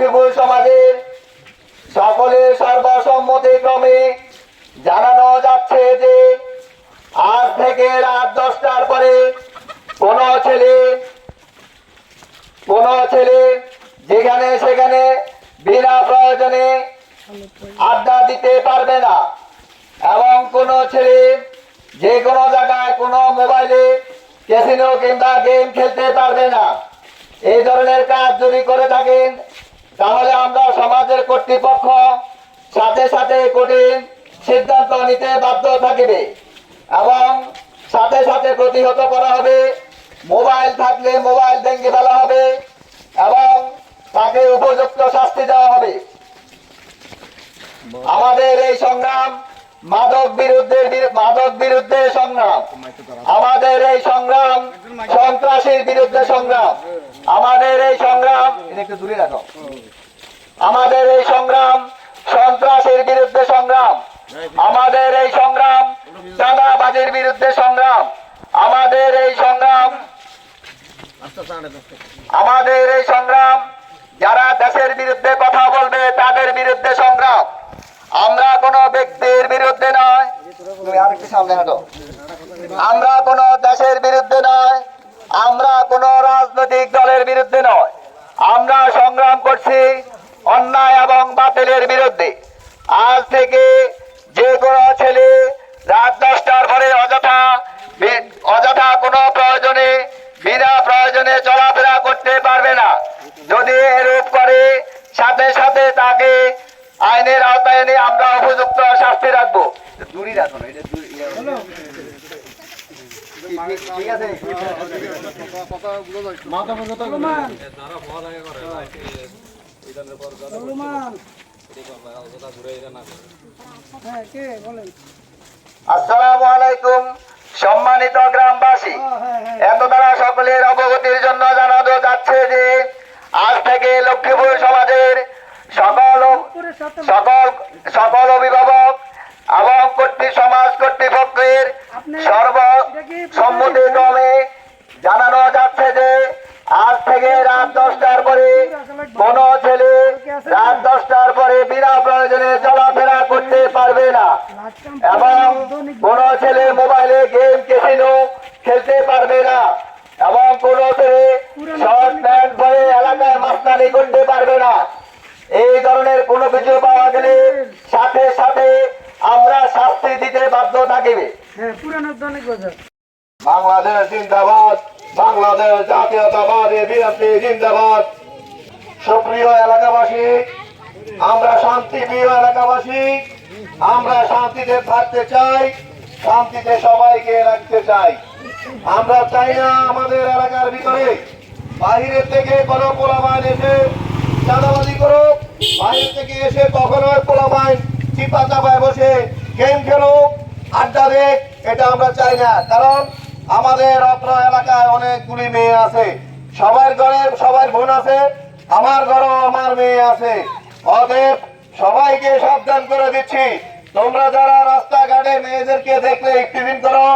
লক্ষ্মীপুর সমাজের সকলের সর্বসম্মতিক্রমে জানানো যাচ্ছে যে আজ থেকে রাত দশটার পরে কোন ছেলে কোন ছেলে যেখানে সেখানে বিনা প্রয়োজনে আড্ডা দিতে পারবে না এবং কোন ছেলে যে কোনো জায়গায় কোনো মোবাইলে ক্যাসিনো কিংবা গেম খেলতে পারবে না। এই ধরনের কাজ যদি করে থাকেন তাহলে আমরা সমাজের কর্তৃপক্ষ সাথে সাথে কঠিন সিদ্ধান্ত নিতে বাধ্য থাকিবে এবং সাথে সাথে প্রতিহত করা হবে। মোবাইল থাকলে মোবাইল ভেঙে ফেলা হবে এবং তাকে উপযুক্ত শাস্তি দেওয়া হবে। আমাদের এই সংগ্রাম মাদক বিরুদ্ধে মাদক বিরুদ্ধে সংগ্রাম। আমাদের এই সংগ্রাম সন্ত্রাসীর বিরুদ্ধে সংগ্রাম। আমাদের এই সংগ্রাম একটু দূরে রাখো। আমাদের এই সংগ্রাম সন্ত্রাসের বিরুদ্ধে সংগ্রাম। আমাদের এই সংগ্রাম চাঁদাবাজির বিরুদ্ধে সংগ্রাম। আমাদের এই সংগ্রাম আমাদের এই সংগ্রাম যারা দেশের বিরুদ্ধে কথা বলবে তাদের বিরুদ্ধে সংগ্রাম। আমরা কোনো ব্যক্তির বিরুদ্ধে নয়। আমরা কোনো দেশের বিরুদ্ধে নয়। আমরা কোনো রাজনৈতিক দলের বিরুদ্ধে নয়। আমরা সংগ্রাম করছি অন্যায় এবং বাতিলের বিরুদ্ধে। আজ থেকে যে কোনো ছেলে রাত দশটার পরে অযথা অযথা কোনো প্রয়োজনে, বিনা প্রয়োজনে চলাফেরা করতে পারবে না। যদি এরূপ করে, সাথে সাথে তাকে আইনের আওতায় এনে আমরা উপযুক্ত শাস্তি রাখব। দূরই রাখো এটা দূরে- ইয়ে- ঠিক আছে হ্যাঁ কে বলেন আসসালামু আলাইকুম সম্মানিত গ্রামবাসী। এত দ্বারা সকলের অবগতির জন্য জানানো যাচ্ছে যে আজ থেকে লক্ষ্মীপুর সমাজের সকল সকল এলাকায় করতে পারবে না। এই ধরনের কোনো কিছু পাওয়া গেলে সাথে সাথে আমরা শাস্তি দিতে বাধ্য থাকিবে হ্যাঁ বাংলাদেশ জিন্দাবাদ বাংলাদেশ জাতীয়তাবাদ বিএনপি জিন্দাবাদ। সুপ্রিয় এলাকাবাসী আমরা শান্তিপ্রিয় এলাকাবাসী আমরা শান্তিতে থাকতে চাই শান্তিতে সবাইকে রাখতে চাই। আমরা চাই না আমাদের এলাকার ভিতরে বাইরে থেকে কোনো পোলাবান এসে চাঁদাবাজি করুক বাইরে থেকে এসে কখনো পোলাবান চিপা চাপায় বসে গেম খেলুক, আড্ডা দেখ এটা আমরা চাই না। কারণ আমাদের অত্র এলাকায় অনেকগুলি মেয়ে আছে। সবার ঘরে সবার বোন আছে, আমার ঘরেও আমার মেয়ে আছে। অতএব সবাইকে সাবধান করে দিচ্ছি। তোমরা যারা রাস্তাঘাটে মেয়েদেরকে দেখলে টিফিন করো,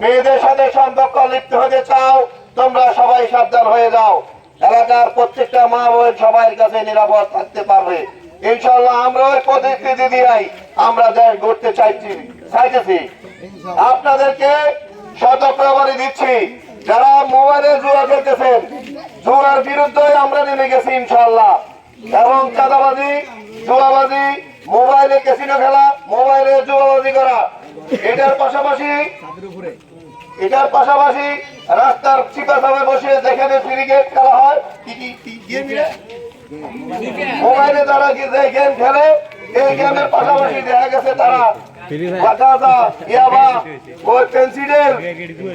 মেয়েদের সাথে সম্পর্ক লিপ্ত হতে চাও তোমরা সবাই সাবধান হয়ে যাও। এলাকার প্রত্যেকটা মা বোন সবার কাছে নিরাপদ থাকতে পারবে। ইনশাল্লাহ আমরা ওই প্রতিশ্রুতি দিয়াই আমরা দেশ গড়তে চাইছি, চাইতেছি। আপনাদেরকে শতপ্রবারই দিচ্ছি, যারা মোবাইলে জুয়া খেলতেছেন, জুয়ার বিরুদ্ধে আমরা নেমে গেছি ইনশাল্লাহ এবং চাঁদাবাজি, জুয়াবাজি, মোবাইলে ক্যাসিনো খেলা, মোবাইলে জুয়াবাজি করা, এটার পাশাপাশি এটার পাশাপাশি রাস্তার চিপা চাপে বসে যেখানে ক্রিকেট খেলা হয় মোবাইলে তারা কি যে গেম খেলে এই গেমের পাশাপাশি দেখা গেছে তারা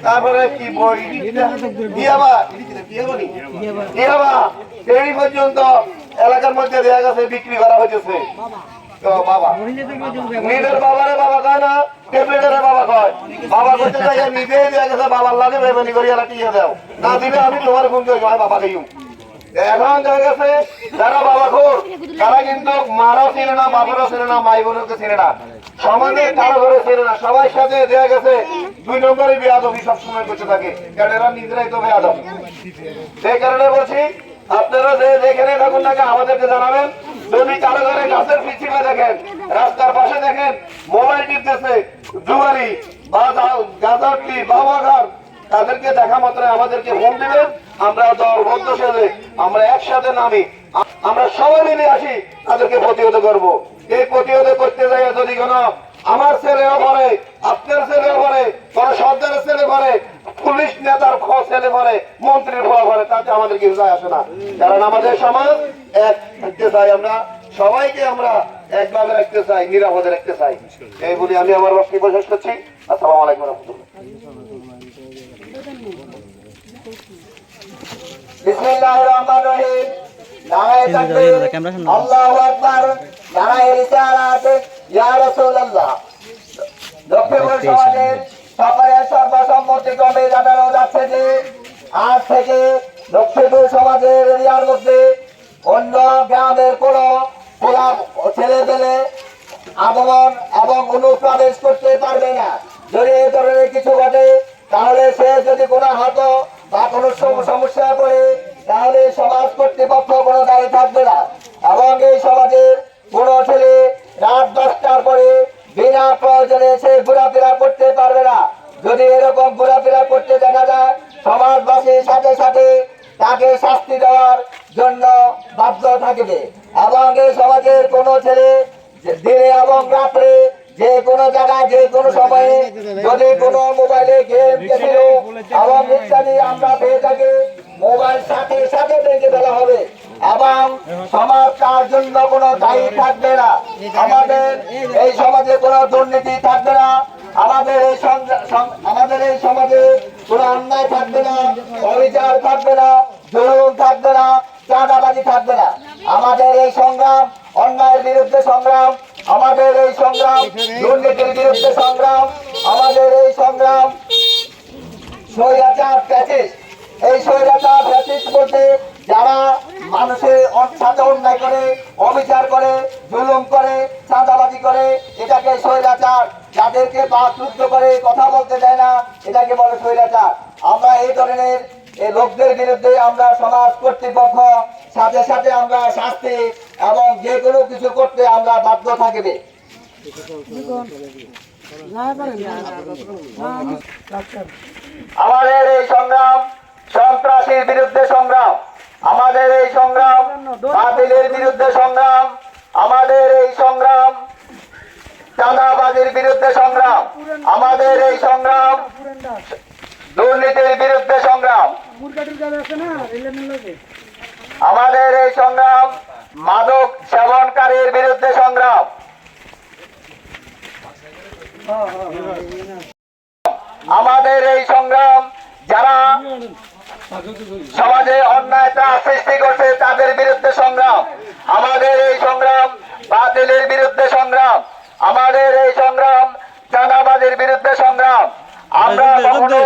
তারপরে কি বই? পর্যন্ত এলাকার মধ্যে দেখা গেছে বিক্রি করা তো বাবা। নিজের বাবারে বাবা কয় না? টেবলেটারে তারা কিন্তু মারও ছিল না বাবারও ছিল না, মাই বোনকে ছিল না। সমাজে কারও ঘরে ছিল না। সবার সাথে দেখা গেছে, দুই নম্বরে বেয়াদবি সবসময় করতে থাকে, কারণ এরা নিজেরাই তো বেয়াদব। সেই কারণে বলছি, আপনারা যে যেখানে থাকুন না আমাদেরকে জানাবেন। যদি কারও ঘরে গাছের পিছনে দেখেন, রাস্তার পাশে দেখেন, মোবাইল টিপতেছে, জুয়ারি বা গাজাটি বাবাঘর। তাদেরকে দেখা মাত্র আমাদেরকে ফোন দিবেন, আমরা দল বন্ধ সেজে আমরা একসাথে নামি। আমরা সবাই মিলে আসি, তাদেরকে প্রতিহত করব। এই প্রতিহত করতে যাই যদি কোনো আমার ছেলেও পরে আপনার ছেলেও পরে কোন সর্দারের ছেলে পরে পুলিশ নেতার খ ছেলে পরে মন্ত্রীর ফল পরে তাতে আমাদের কিছু যায় আসে না। কারণ আমাদের সমাজ এক থাকতে চাই আমরা সবাইকে আমরা একভাবে রাখতে চাই নিরাপদে রাখতে চাই। এই বলি আমি আমার বক্তব্য শেষ করছি। আসসালামু আলাইকুম রহমতুল্লাহ। বিসমিল্লাহির রহমানির রহিম। নারায়ে তাকবীর আল্লাহু আকবার নারায়ে রিসালাত ইয়া রাসূলুল্লাহ। লক্ষ্মীপুর সমাজের সকলের সর্বসম্মতিক্রমে জানানো যাচ্ছে যে, আজ থেকে লক্ষ্মীপুর সমাজের এরিয়ার মধ্যে অন্য গ্রামের কোনো খোলা ছেলে পেলে আগমন এবং অনুপ্রবেশ করতে পারবে না। যদি এই ধরনের কিছু ঘটে, তাহলে সে যদি কোনো আহত বা কোনো সম- সমস্যায় পড়ে, তাহলে সমাজ কর্তৃপক্ষ কোনো দায়ী থাকবে না এবং এই সমাজের কোনো ছেলে রাত দশটার পরে বিনা প্রয়োজনে সে ঘোরাফেরা করতে পারবে না। যদি এরকম ঘোরাফেরা করতে দেখা যায় সমাজবাসীর সাথে সাথে তাকে শাস্তি দেওয়ার জন্য বাধ্য থাকবে। এবং এই সমাজের কোনো ছেলে দিনে এবং রাত্রে যে কোনো জায়গায়, যে কোনো সময়ে যদি কোনো মোবাইলে গেম খেলো এবং ইত্যাদি, আমরা পেয়ে থাকি। মোবাইল সাথে সাথে ভেঙে ফেলা হবে। এবং সমাজ তার জন্য কোনো দায়ী থাকবে না। আমাদের এই সমাজে কোনো দুর্নীতি থাকবে না। আমাদের এই আমাদের এই সমাজে কোনো অন্যায় থাকবে না, অবিচার থাকবে না, জুলুম থাকবে না, চাঁদাবাজি থাকবে না। আমাদের এই সংগ্রাম, অন্যায়ের বিরুদ্ধে সংগ্রাম, আমাদের এই সংগ্রাম, দুর্নীতির বিরুদ্ধে সংগ্রাম, আমাদের এই সংগ্রাম। এই স্বৈরাচার প্যাচিস বলতে যারা মানুষের সাথে অন্যায় করে, অবিচার করে, জুলুম করে, চাঁদাবাজি করে, এটাকে স্বৈরাচার যাদেরকে বাকরুদ্ধ করে কথা বলতে দেয় না, এটাকে বলে স্বৈরাচার। আমরা এই ধরনের এই লোকদের বিরুদ্ধে আমরা সমাজ কর্তৃপক্ষ, সাথে সাথে আমরা শাস্তি এবং যে কোনো কিছু করতে আমরা বাধ্য থাকবে। আমাদের এই সংগ্রাম সন্ত্রাসীর বিরুদ্ধে সংগ্রাম। আমাদের এই সংগ্রাম, বাতিলের বিরুদ্ধে সংগ্রাম। আমাদের এই সংগ্রাম চাঁদাবাজির বিরুদ্ধে সংগ্রাম। আমাদের এই সংগ্রাম, দুর্নীতির বিরুদ্ধে সংগ্রাম। আমাদের এই সংগ্রাম, মাদক সেবনকারীর বিরুদ্ধে সংগ্রাম। আমাদের এই সংগ্রাম, যারা সমাজে অন্যায়তা সৃষ্টি করছে, তাদের বিরুদ্ধে সংগ্রাম। আমাদের এই সংগ্রাম, বাতিলের বিরুদ্ধে সংগ্রাম। আমাদের এই সংগ্রাম চাঁদাবাজির বিরুদ্ধে সংগ্রাম। আমরা কখনো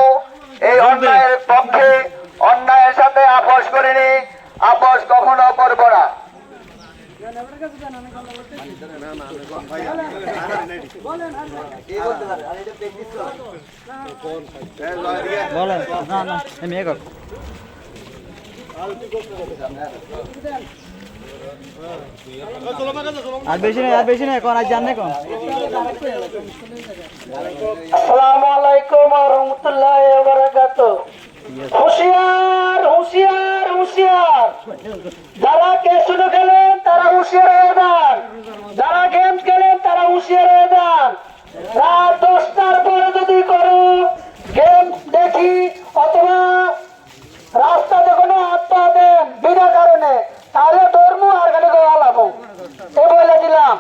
এই অন্যায়ের পক্ষে অন্যায়ের সাথে আপোষ করিনি আপোষ কখনো করব না। আমি বলেন। না না আমি একক আর বেশি নেই, আর বেশি নেই, কোন আজ জান না কোন? আসসালামু আলাইকুম ওয়া হুঁশিয়ার হুঁশিয়ার হুঁশিয়ার। যারা ক্যাসিনো খেলেন, তারা হুঁশিয়ার হয়ে যান। যারা গেম খেলেন, তারা হুঁশিয়ার হয়ে যান। রাত দশটার পরে যদি করো গেম দেখি অথবা রাস্তাতে কোনো আত্মা দেন বিনা কারণে তাহলে ধর্ম আর খালি গলাবো এ বলে দিলাম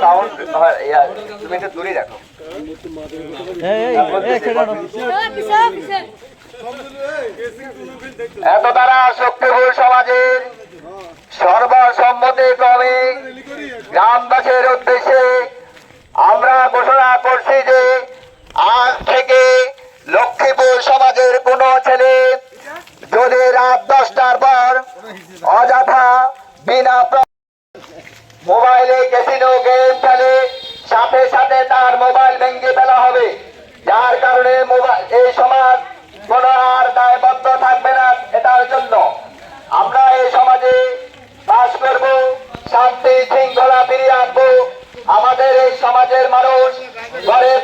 সাউন্ড তুমি একটু দূরে রাখো। এত দ্বারা শক্তিপুর সমাজের সর্বসম্মতি ক্রমে গ্রামবাসীর উদ্দেশ্যে আমরা ঘোষণা করছি যে আজ থেকে লক্ষ্মীপুর সমাজের কোন ছেলে যদি রাত দশটার পর অযথা বিনা প্র- মোবাইলে ক্যাসিনো গেম খেলে সাথে সাথে তার মোবাইল ভেঙে ফেলা হবে। যার কারণে এই সমাজ কোন আর দায়বদ্ধ থাকবে না এটার জন্য। আমরা এই সমাজে বাস করব, শান্তি শৃঙ্খলা ফিরিয়ে আনব। আমাদের এই সমাজের মানুষ ঘরের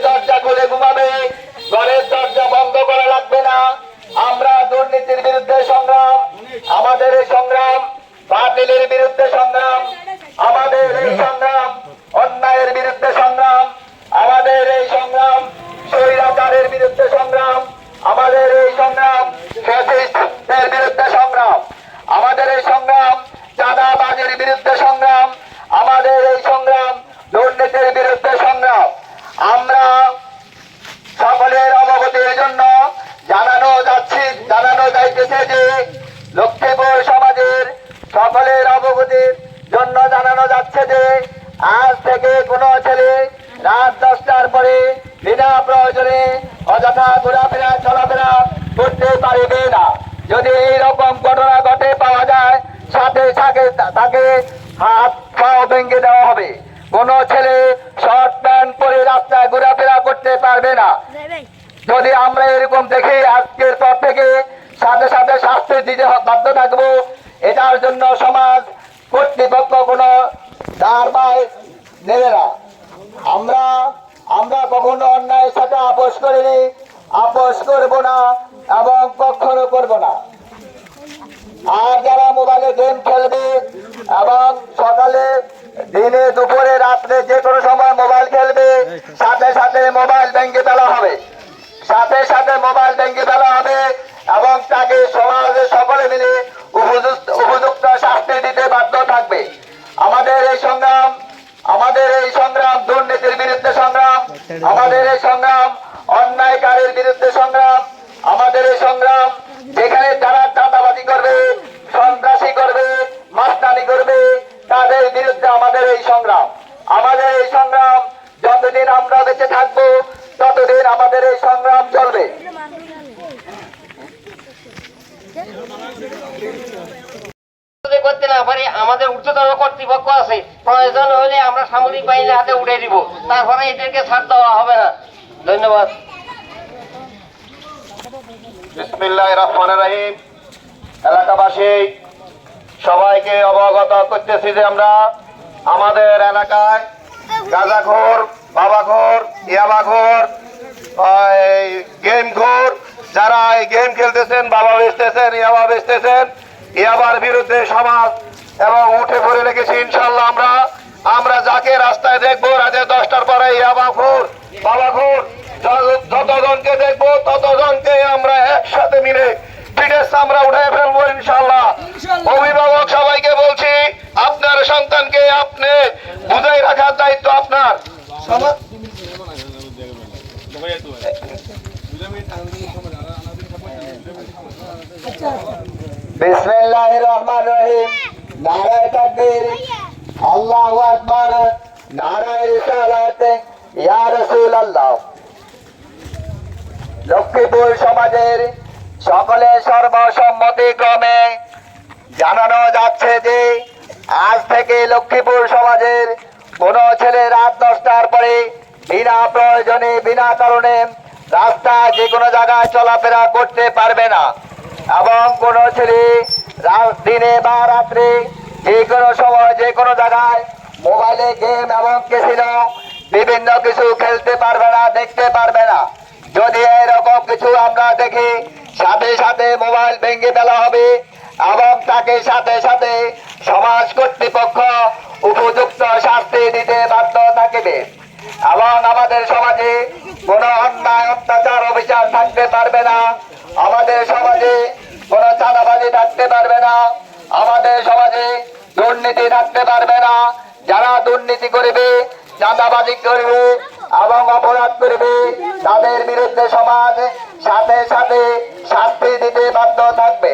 পরে বিনা প্রয়োজনে অযথা ঘোরাফেরা চলাফেরা করতে পারবে না। যদি এইরকম ঘটনা ঘটে পাওয়া যায় সাথে সাথে তাকে হাত পা ভেঙে দেওয়া হবে। কোনো ছেলে শর্ট প্যান্ট পরে রাস্তায় ঘোরাফেরা করতে পারবে না। যদি আমরা এরকম দেখি আজকের পর থেকে সাথে সাথে শাস্তি দিতে বাধ্য থাকব। এটার জন্য সমাজ কর্তৃপক্ষ কোনো দাঁড় নেবে না। আমরা আমরা কখনো অন্যায়ের সাথে আপোষ করিনি, আপোষ করব না এবং কখনো করব না। আর যারা মোবাইলে গেম খেলবে এবং সকালে, দিনে, দুপুরে, রাত্রে যে কোনো সময় মোবাইল খেলবে, সাথে সাথে মোবাইল ভেঙে ফেলা হবে। সাথে সাথে মোবাইল ভেঙে ফেলা হবে এবং তাকে সমাজে সকলে মিলে উপযুক্ত উপযুক্ত শাস্তি দিতে বাধ্য থাকবে। আমাদের এই সংগ্রাম, আমাদের এই সংগ্রাম আমাদের এই সংগ্রাম, অন্যায়কারের বিরুদ্ধে সংগ্রাম, আমাদের এই সংগ্রাম, যেখানে যারা চাঁদাবাজি করবে, সন্ত্রাসী করবে মাস্তানি করবে, তাদের বিরুদ্ধে আমাদের এই সংগ্রাম। আমাদের এই সংগ্রাম যতদিন আমরা বেঁচে থাকব, ততদিন আমাদের এই সংগ্রাম চলবে। করতে না পারি, আমাদের ঊর্ধ্বতন কর্তৃপক্ষ আছে। প্রয়োজন হলে আমরা সামরিক বাহিনীর হাতে উঠে দিব। তারপরে এদেরকে ছাড় দেওয়া হবে না। ধন্যবাদ। এলাকাবাসী, সবাইকে অবগত করতেছি যে আমরা আমাদের এলাকায় গাঁজাখোর, বাবাখোর, ইয়াবাখোর গেম ঘোর যারা এই গেম খেলতেছেন, বাবা বেচতেছেন, ইয়াবা বেচতেছেন ইয়াবার বিরুদ্ধে সমাজ এবং উঠে পড়ে লেগেছি ইনশাল্লাহ আমরা। আমরা যাকে রাস্তায় দেখব রাতে দশটার পরে ইয়াবাখোর বাবাখোর যত- যতজনকে দেখব ততজনকে আমরা একসাথে মিলে পিঠের উঠে ফেলব ইনশাল্লাহ অভিভাবক সবাইকে বলছি আপনার সন্তানকে আপনি বুঝাই রাখার দায়িত্ব আপনার। সমা- রহমান রহিম। আল্লাহু লক্ষ্মীপুর সমাজের সকলে সর্বসম্মতি ক্রমে জানানো যাচ্ছে যে, আজ থেকে লক্ষ্মীপুর সমাজের কোন ছেলে রাত দশটার পরে বিনা প্রয়োজনে, বিনা কারণে রাস্তা যে কোনো জায়গায় চলাফেরা করতে পারবে না। এবং কোন ছেলে দিনে বা রাত্রে যে কোনো সময়, যে কোনো জায়গায় মোবাইলে গেম এবং কেসিনো বিভিন্ন কিছু খেলতে পারবে না, দেখতে পারবে না। যদি এরকম কিছু আমরা দেখি, সাথে সাথে মোবাইল ভেঙে ফেলা হবে এবং তাকে সাথে সাথে সমাজ কর্তৃপক্ষ উপযুক্ত শাস্তি দিতে বাধ্য থাকবে। এবং আমাদের সমাজে কোনো অন্যায়, অত্যাচার অভিযান থাকতে পারবে না। আমাদের সমাজে কোনো চাঁদাবাজি থাকতে পারবে না। আমাদের সমাজে দুর্নীতি থাকতে পারবে না। যারা দুর্নীতি করবে, চাঁদাবাজি করবে এবং অপরাধ করবে, তাদের বিরুদ্ধে সমাজ সাথে সাথে শাস্তি দিতে বাধ্য থাকবে।